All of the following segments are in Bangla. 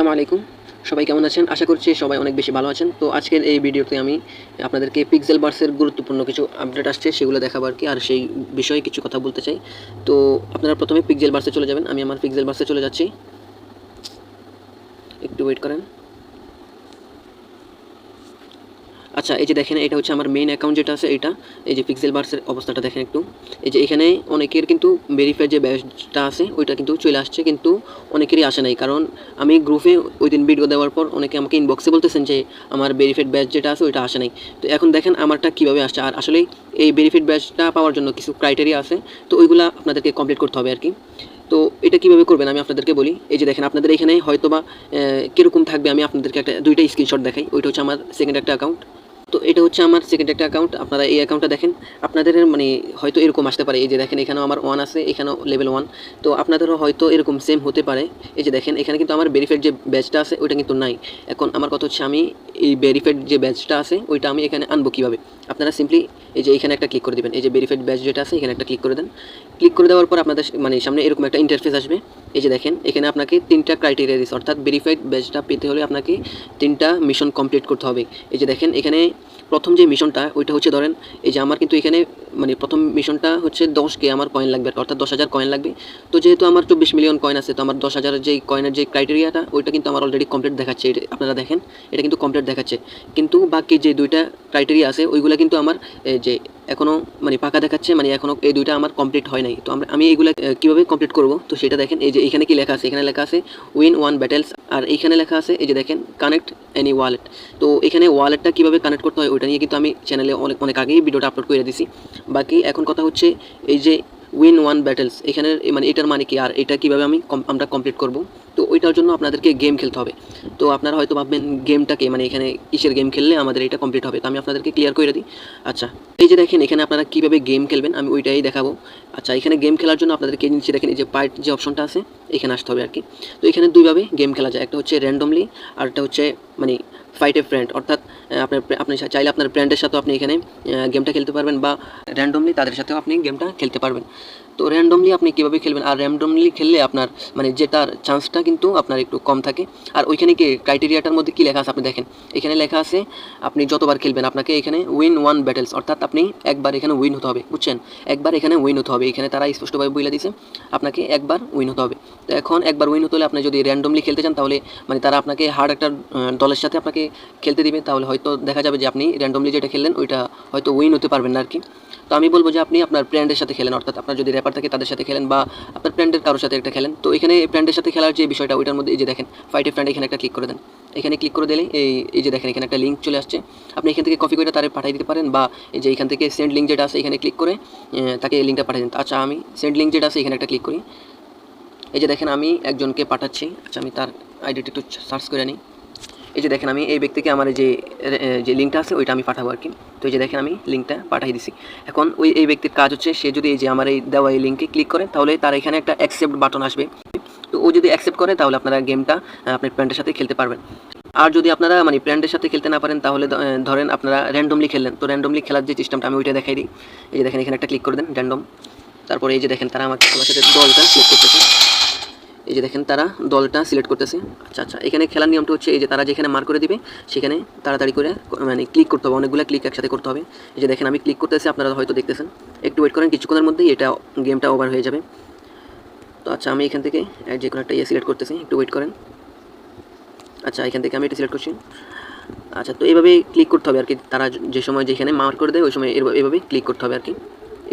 আসসালামু আলাইকুম। সবাই কেমন আছেন? আশা করছি সবাই অনেক বেশি ভালো আছেন। তো আজকের এই ভিডিওতে আমি আপনাদেরকে পিক্সেল বার্সের গুরুত্বপূর্ণ কিছু আপডেট আসছে, সেগুলো দেখাবো আর কি। আর সেই বিষয়ে কিছু কথা বলতে চাই। তো আপনারা প্রথমে পিক্সেল বার্সে চলে যাবেন। আমি আমার পিক্সেল বার্সে চলে যাচ্ছি। একটু ওয়েট করেন। আচ্ছা এই যে দেখেন, এটা হচ্ছে আমার মেইন অ্যাকাউন্ট যেটা আছে এটা এই যে পিক্সেল বার্সের অবস্থাটা দেখেন একটু। এই যে এখানে অনেকের কিন্তু ভেরিফাইড যে ব্যাচটা আছে, ওইটা কিন্তু চলে আসছে, কিন্তু অনেকেরই আসে নাই। কারণ আমি গ্রুপে ওই দিন ভিডিও দেওয়ার পর অনেকে আমাকে ইনবক্সে বলতেছেন যে, আমার ভেরিফাইড ব্যাচ যেটা আছে, ওইটা আসে নাই। তো এখন দেখেন, আমারটা কীভাবে আসছে। আর আসলে এই ভেরিফাইড ব্যাচটা পাওয়ার জন্য কিছু ক্রাইটেরিয়া আছে, তো ওইগুলো আপনাদেরকে কমপ্লিট করতে হবে আর কি। তো এটা কীভাবে করবেন, আমি আপনাদেরকে বলি। এই যে দেখেন, আপনাদের এখানে হয়তো বা কীরকম থাকবে, আমি আপনাদেরকে একটা, দুইটা স্ক্রিনশট দেখাই। ওইটা হচ্ছে আমার সেকেন্ড একটা অ্যাকাউন্ট তো এটা হচ্ছে আমার সেকেন্ড একটা অ্যাকাউন্ট আপনারা এই অ্যাকাউন্টটা দেখেন। আপনাদের মানে হয়তো এরকম আসতে পারে। এই যে দেখেন, এখানেও আমার ওয়ান আছে, এখানেও লেভেল ওয়ান তো আপনাদেরও হয়তো এরকম সেম হতে পারে। এই যে দেখেন, এখানে কিন্তু আমার ভেরিফাইড যে ব্যাচটা আছে, ওইটা কিন্তু নাই। এখন আমার কথা হচ্ছে, আমি এই ভেরিফাইড যে ব্যাচটা আছে, ওইটা আমি এখানে আনব কীভাবে? আপনারা সিম্পলি এই যে এখানে একটা ক্লিক করে দেবেন। এই যে ভেরিফাইড ব্যাচ যেটা আছে, এখানে একটা ক্লিক করে দেন। ক্লিক করে দেওয়ার পর আপনাদের মানে সামনে এরকম একটা ইন্টারফেস আসবে। এই যে দেখেন, এখানে আপনাকে তিনটা ক্রাইটেরিয়া দিচ্ছে অর্থাৎ ভেরিফাইড ব্যাচটা পেতে হলে আপনাকে তিনটা মিশন কমপ্লিট করতে হবে। এই যে দেখেন, এখানে প্রথম যে মিশনটা ওইটা হচ্ছে ধরেন, এই যে আমার কিন্তু এখানে মানে প্রথম মিশনটা হচ্ছে দশ কে আমার কয়েন লাগবে, অর্থাৎ দশ হাজার কয়েন লাগবে। তো যেহেতু আমার চব্বিশ মিলিয়ন কয়েন আছে, তো আমার দশ হাজারের যে কয়েনের যে ক্রাইটেরিয়াটা ওইটা কিন্তু আমার অলরেডি কমপ্লিট দেখাচ্ছে। আপনারা দেখেন, এটা কিন্তু কমপ্লিট দেখাচ্ছে। কিন্তু বাকি যে দুইটা ক্রাইটেরিয়া আছে, ওইগুলো কিন্তু আমার যে এখনও মানে পাকা দেখাচ্ছে মানে এখনও এই দুইটা আমার কমপ্লিট হয় নাই। তো আমরা, আমি এইগুলো কীভাবে কমপ্লিট করব? তো সেটা দেখেন, এই যে এখানে কি লেখা আছে? এখানে লেখা আছে উইন ওয়ান ব্যাটেলস আর এইখানে লেখা আছে, এই যে দেখেন কানেক্ট এনি ওয়ালেট তো এখানে ওয়ালেটটা কীভাবে কানেক্ট করতে হয়, ওইটা নিয়ে কিন্তু আমি চ্যানেলে অনেক অনেক আগেই ভিডিওটা আপলোড করে দিছি। বাকি এখন কথা হচ্ছে, এই যে উইন ওয়ান ব্যাটেলস এখানে মানে এটার মানে কি? আর এটা কীভাবে আমি আমরা কমপ্লিট করব? তো ওইটার জন্য আপনাদেরকে গেম খেলতে হবে। তো আপনারা হয়তো ভাববেন গেমটাকে মানে এখানে কিসের গেম খেললে আমাদের এটা কমপ্লিট হবে? তো আমি আপনাদেরকে ক্লিয়ার করে দিই। আচ্ছা এই যে দেখেন, এখানে আপনারা কীভাবে গেম খেলবেন, আমি ওইটাই দেখাবো। আচ্ছা এখানে গেম খেলার জন্য আপনাদেরকে নিচে দেখেন, এই যে পার্ট যে অপশনটা আছে, এখানে আসতে হবে আর কি। তো এখানে দুইভাবে গেম খেলা যায়। একটা হচ্ছে র্যান্ডমলি আর একটা হচ্ছে মানে ফাইট ফ্রেন্ড অর্থাৎ আপনার আপনি চাইলে আপনার ফ্রেন্ডের সাথেও আপনি এখানে গেমটা খেলতে পারবেন বা র্যান্ডমলি তাদের সাথেও আপনি গেমটা খেলতে পারবেন। তো র্যান্ডমলি আপনি কীভাবে খেলবেন? আর র্যান্ডমলি খেললে আপনার মানে যেটার চান্সটা কিন্তু আপনার একটু কম থাকে। আর ওইখানে কি ক্রাইটেরিয়াটার মধ্যে কী লেখা আছে আপনি দেখেন। এখানে লেখা আছে, আপনি যতবার খেলবেন, আপনাকে এখানে উইন ওয়ান ব্যাটেলস অর্থাৎ আপনি একবার এখানে উইন হতে হবে, বুঝছেন? একবার এখানে উইন হতে হবে। এখানে তারা স্পষ্টভাবে বলে দিয়েছে, আপনাকে একবার উইন হতে হবে। তো এখন একবার উইন হতে হলে আপনি যদি র্যান্ডমলি খেলতে চান, তাহলে মানে তারা আপনাকে হার্ড একটা দলের সাথে আপনাকে খেলতে দিবে। তাহলে হয়তো দেখা যাবে যে আপনি র্যান্ডমলি যেটা খেললেন, ওইটা হয়তো উইন হতে পারবেন না আর কি তো আমি বলব যে আপনি আপনার ফ্রেন্ডের সাথে খেলেন, অর্থাৎ আপনার যদি থাকে তাদের সাথে খেলেন বা আপনার ফ্রেন্ডের কারোর সাথে একটা খেলেন। তো এখানে ফ্রেন্ডের সাথে খেলার যে বিষয়টা, ওইটার মধ্যে এই যে দেখেন ফাইটে ফ্রেন্ড এখানে একটা ক্লিক করে দেন। এখানে ক্লিক করে দিলে এই এই যে দেখেন, এখানে একটা লিঙ্ক চলে আসছে। আপনি এখান থেকে কপি করে তারে পাঠিয়ে দিতে পারেন বা এই যে এখান থেকে সেন্ড লিঙ্ক যেটা আছে, এখানে ক্লিক করে তাকে লিঙ্কটা পাঠিয়ে দিন। আচ্ছা আমি সেন্ড লিঙ্ক যেটা আছে, এখানে একটা ক্লিক করি। এই যে দেখেন, আমি একজনকে পাঠাচ্ছি। আচ্ছা আমি তার আইডিটি একটু সার্চ করে নিই। এই যে দেখেন আমি, এই ব্যক্তিকে আমার যে যে লিঙ্কটা আছে, ওইটা আমি পাঠাবো আর কি। তো এই যে দেখেন আমি লিঙ্কটা পাঠিয়ে দিছি। এখন ওই, এই ব্যক্তির কাজ হচ্ছে, সে যদি এই যে আমার এই দেওয়া এই লিঙ্কে ক্লিক করে, তাহলে তার এখানে একটা অ্যাকসেপ্ট বাটন আসবে। তো ও যদি অ্যাকসেপ্ট করে, তাহলে আপনারা গেমটা আপনার ফ্রেন্ডের সাথে খেলতে পারবেন। আর যদি আপনারা মানে ফ্রেন্ডের সাথে খেলতে না পারেন, তাহলে ধরেন আপনারা র্যান্ডমলি খেললেন। তো র্যান্ডমলি খেলার যে সিস্টেমটা আমি ওইটা দেখাই দিই। এই যে দেখেন, এখানে একটা ক্লিক করে দেন র্যান্ডম তারপরে এই যে দেখেন, তারা আমাকে, আমার সাথে দলটা সিলেক্ট করতেছে। এই যে দেখেন তারা দলটা সিলেক্ট করতেছে। আচ্ছা আচ্ছা এখানে খেলার নিয়মটা হচ্ছে এই যে তারা যেখানে মার্ক করে দিবে, সেখানে তাড়াতাড়ি করে মানে ক্লিক করতে হবে, অনেকগুলো ক্লিক একসাথে করতে হবে। এই যে দেখেন আমি ক্লিক করতেছি, আপনারা হয়তো দেখতেছেন। একটু ওয়েট করেন, কিছুক্ষণের মধ্যেই এটা গেমটা ওভার হয়ে যাবে। তো আচ্ছা আমি এখান থেকে যে কোনো একটা ইয়ে সিলেক্ট করতেছি, একটু ওয়েট করেন। আচ্ছা এখান থেকে আমি এটা সিলেক্ট করছি। আচ্ছা তো এইভাবে ক্লিক করতে হবে আর কি। তারা যে সময় যেখানে মার্ক করে দেয়, ওই সময় এভাবে ক্লিক করতে হবে আর কি।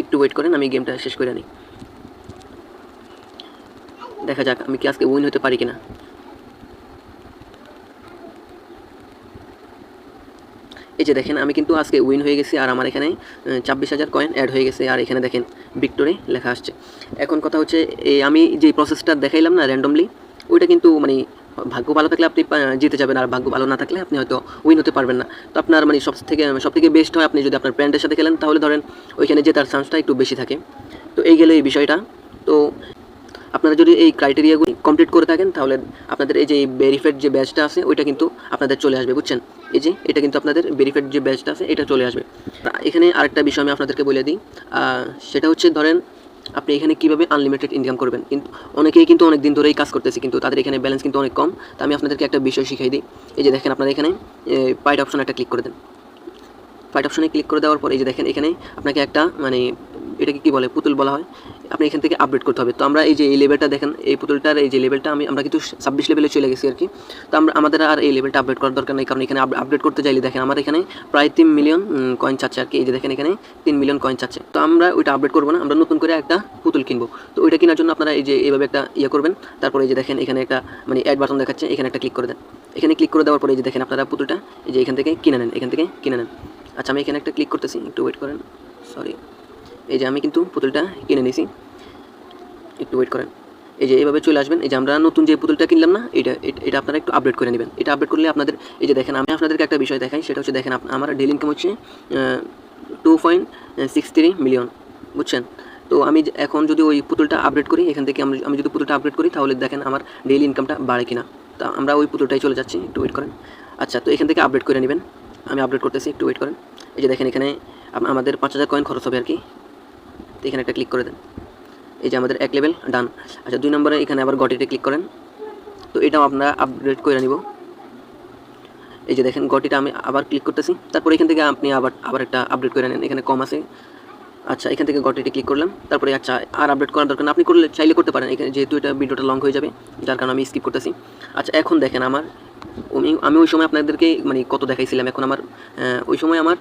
একটু ওয়েট করেন, আমি গেমটা শেষ করে নিই দেখা যাক, আমি কি আজকে উইন হতে পারি কিনা। এই যে দেখেন, আমি কিন্তু আজকে উইন হয়ে গেছি আর আমার এখানে ছাব্বিশ হাজার কয়েন অ্যাড হয়ে গেছে। আর এখানে দেখেন ভিক্টোরি লেখা আসছে। এখন কথা হচ্ছে এই আমি যে প্রসেসটা দেখাইলাম না র্যান্ডমলি ওইটা কিন্তু মানে ভাগ্য ভালো থাকলে আপনি জিতে যাবেন। আর ভাগ্য ভালো না থাকলে আপনি হয়তো উইন হতে পারবেন না। তো আপনার মানে সব থেকে সব থেকে বেস্ট হয় আপনি যদি আপনার ফ্রেন্ডের সাথে খেলেন, তাহলে ধরেন, ওইখানে জেতার চান্সটা একটু বেশি থাকে। তো এই গেলে এই বিষয়টা। তো আপনারা যদি এই ক্রাইটেরিয়াগুলি কমপ্লিট করে থাকেন, তাহলে আপনাদের এই যে ভেরিফাইড যে ব্যাচটা আছে, ওইটা কিন্তু আপনাদের চলে আসবে, বুঝছেন? এই যে, এটা কিন্তু আপনাদের ভেরিফাইড যে ব্যাচটা আছে, এটা চলে আসবে। এখানে আরেকটা বিষয় আমি আপনাদেরকে বলে দিই সেটা হচ্ছে ধরেন, আপনি এখানে কীভাবে আনলিমিটেড ইনকাম করবেন? কিন্তু অনেকেই কিন্তু অনেক দিন ধরেই কাজ করতেছে, কিন্তু তাদের এখানে ব্যালেন্স কিন্তু অনেক কম। তা আমি আপনাদেরকে একটা বিষয় শিখাই দিই। এই যে দেখেন, আপনারা এখানে পাইট অপশন একটা ক্লিক করে দেন। ফাইট অপশনে ক্লিক করে দেওয়ার পরে, এই যে দেখেন, এখানে আপনাকে একটা মানে এটাকে কি বলে, পুতুল বলা হয়, আপনি এখান থেকে আপডেট করতে হবে। তো আমরা এই যে এই লেভেলটা দেখেন, এই পুতুলটার এই যে লেভেলটা আমি, আমরা কিন্তু ছাব্বিশ লেভেলে চলে গেছি আর কি। তো আমরা, আমাদের আর এই লেভেলটা আপডেট করার দরকার নেই, কারণ এখানে আপডেট করতে চাইলে দেখেন, আমার এখানে প্রায় তিন মিলিয়ন কয়েন চাচ্ছে আর কি। এই যে দেখেন এখানে তিন মিলিয়ন কয়েন চাচ্ছে। তো আমরা ওইটা আপডেট করব না, আমরা নতুন করে একটা পুতুল কিনবো। তো ওইটা কেনার জন্য আপনারা এই যে এইভাবে একটা ইয়ে করবেন, তারপরে এই যে দেখেন এখানে একটা মানে অ্যাড বাটন দেখাচ্ছে, এখানে একটা ক্লিক করে দেন। এখানে ক্লিক করে দেওয়ার পরে এই যে দেখেন আপনারা পুতুলটা, এই যে এখান থেকে কিনে নেন, এখান থেকে কিনে নেন। আচ্ছা আমি এখানে একটা ক্লিক করতেছি, একটু ওয়েট করেন সরি এই যে আমি কিন্তু পুতুলটা কিনে নিয়েছি একটু ওয়েট করেন। এই যে এইভাবে চলে আসবেন, এই যে আমরা নতুন যে পুতুলটা কিনলাম না, এটা, এটা- আপনারা একটু আপডেট করে নেবেন। এটা আপডেট করলে আপনাদের, এই যে দেখেন, আমি আপনাদেরকে একটা বিষয় দেখাই, সেটা হচ্ছে দেখেন আমার ডেলি ইনকাম হচ্ছে two point six three million বুঝছেন? তো আমি এখন যদি ওই পুতুলটা আপডেট করি, এখান থেকে আমি আমি যদি পুতুলটা আপডেট করি, তাহলে দেখেন আমার ডেইলি ইনকামটা বাড়ে কিনা। তা আমরা ওই পুতুলটাই চলে যাচ্ছি, একটু ওয়েট করেন। আচ্ছা তো এখান থেকে আপডেট করে নেবেন। আমি আপডেট করতেছি, একটু ওয়েট করেন। এই যে দেখেন, এখানে আমাদের পাঁচ হাজার কয়েন খরচ হবে আর কি। এখানে একটা ক্লিক করে দেন। এই যে আমাদের এক লেভেল ডান আচ্ছা দুই নম্বরে এখানে আবার গটিতে ক্লিক করেন। তো এটাও আপনারা আপডেট করে নিব। এই যে দেখেন গটিটা আমি আবার ক্লিক করতেছি। তারপরে এখান থেকে আপনি আবার আবার একটা আপডেট করে নেন। এখানে কম আছে। আচ্ছা এখান থেকে গটিটি ক্লিক করলাম। তারপরে আচ্ছা আর আপডেট করার দরকার আপনি করলে, চাইলে করতে পারেন। এখানে যেহেতু এটা ভিডিওটা লং হয়ে যাবে, যার কারণে আমি স্কিপ করতেছি। আচ্ছা এখন দেখেন আমার, আমি আমি ওই সময় আপনাদেরকে মানে কত দেখাইছিলাম। এখন আমার ওই সময় আমার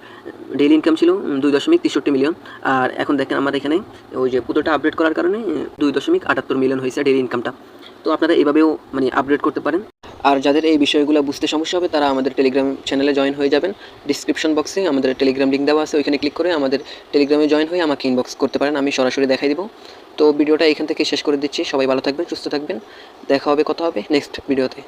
ডেইলি ইনকাম ছিল দুই দশমিক তেষট্টি মিলিয়ন আর এখন দেখেন আমার এখানে ওই যে পুরোটা আপডেট করার কারণে দুই দশমিক আটাত্তর মিলিয়ন হয়েছে ডেইলি ইনকামটা তো আপনারা এভাবেও মানে আপডেট করতে পারেন। আর যাদের এই বিষয়গুলো বুঝতে সমস্যা হবে, তারা আমাদের টেলিগ্রাম চ্যানেলে জয়েন হয়ে যাবেন। ডিসক্রিপশন বক্সে আমাদের টেলিগ্রাম লিঙ্ক দেওয়া আছে, ওইখানে ক্লিক করে আমাদের টেলিগ্রামে জয়েন হয়ে আমাকে ইনবক্স করতে পারেন, আমি সরাসরি দেখাই দিব। তো ভিডিওটা এখান থেকে শেষ করে দিচ্ছি, সবাই ভালো থাকবেন, সুস্থ থাকবেন। দেখা হবে, কথা হবে নেক্সট ভিডিওতে